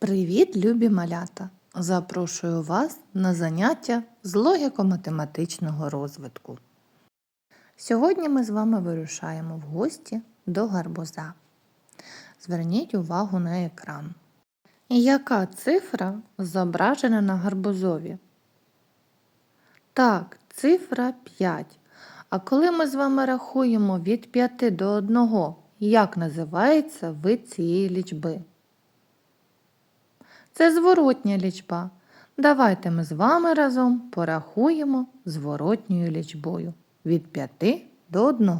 Привіт, любі малята! Запрошую вас на заняття з логіко-математичного розвитку. Сьогодні ми з вами вирушаємо в гості до гарбуза. Зверніть увагу на екран. Яка цифра зображена на гарбузові? Так, цифра 5. А коли ми з вами рахуємо від 5 до 1, як називається вид цієї лічби? Це зворотня лічба. Давайте ми з вами разом порахуємо зворотньою лічбою від 5 до 1.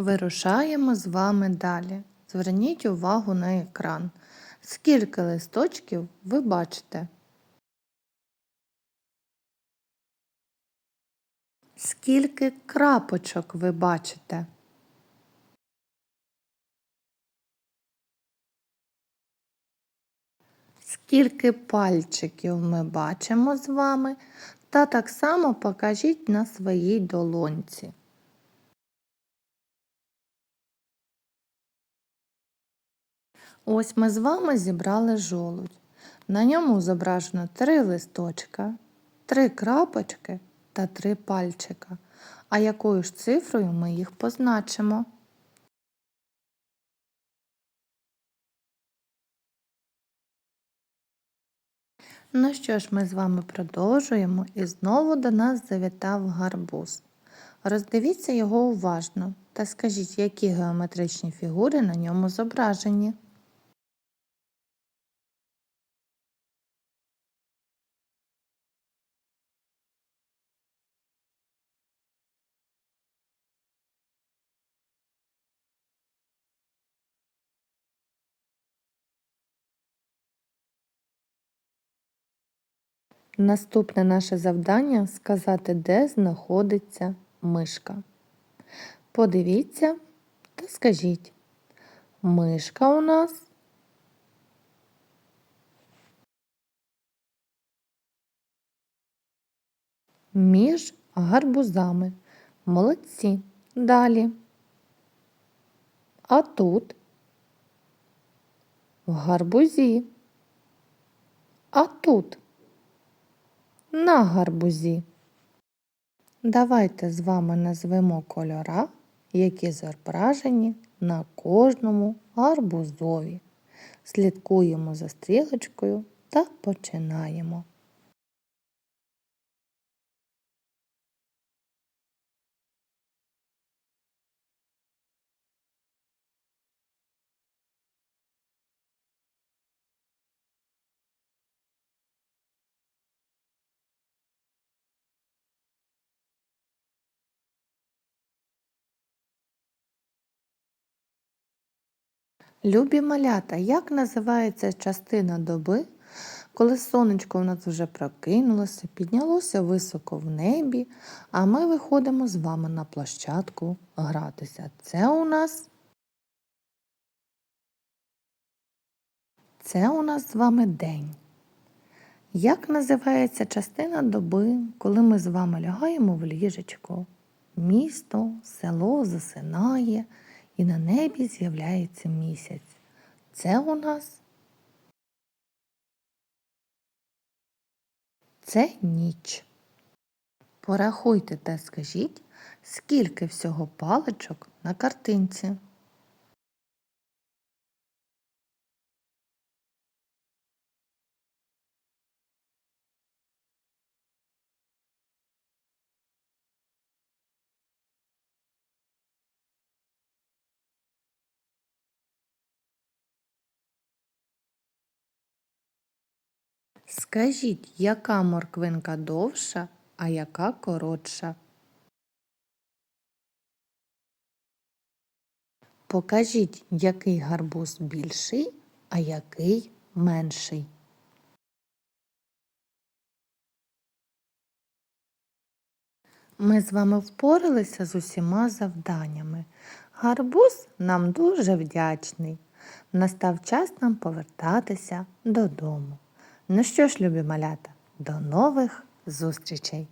Вирушаємо з вами далі. Зверніть увагу на екран. Скільки листочків ви бачите? Скільки крапочок ви бачите? Скільки пальчиків ми бачимо з вами, та так само покажіть на своїй долонці. Ось ми з вами зібрали жолудь. На ньому зображено три листочка, три крапочки та три пальчика. А якою ж цифрою ми їх позначимо? Ну що ж, ми з вами продовжуємо і знову до нас завітав гарбуз. Роздивіться його уважно та скажіть, які геометричні фігури на ньому зображені. Наступне наше завдання сказати, де знаходиться мишка. Подивіться та скажіть, мишка у нас між гарбузами. Молодці. Далі. А тут в гарбузі. А тут на гарбузі. Давайте з вами назвемо кольора, які зображені на кожному гарбузові. Слідкуємо за стрілочкою та починаємо. Любі малята, як називається частина доби, коли сонечко в нас вже прокинулося, піднялося високо в небі, а ми виходимо з вами на площадку гратися. Це у нас Це у нас з вами день. Як називається частина доби, коли ми з вами лягаємо в ліжечко? Місто, село засинає і на небі з'являється місяць. Це у нас це ніч. Порахуйте та скажіть, скільки всього паличок на картинці. Скажіть, яка морквинка довша, а яка коротша? Покажіть, який гарбуз більший, а який менший. Ми з вами впоралися з усіма завданнями. Гарбуз нам дуже вдячний. Настав час нам повертатися додому. Ну що ж, любі малята, до нових зустрічей!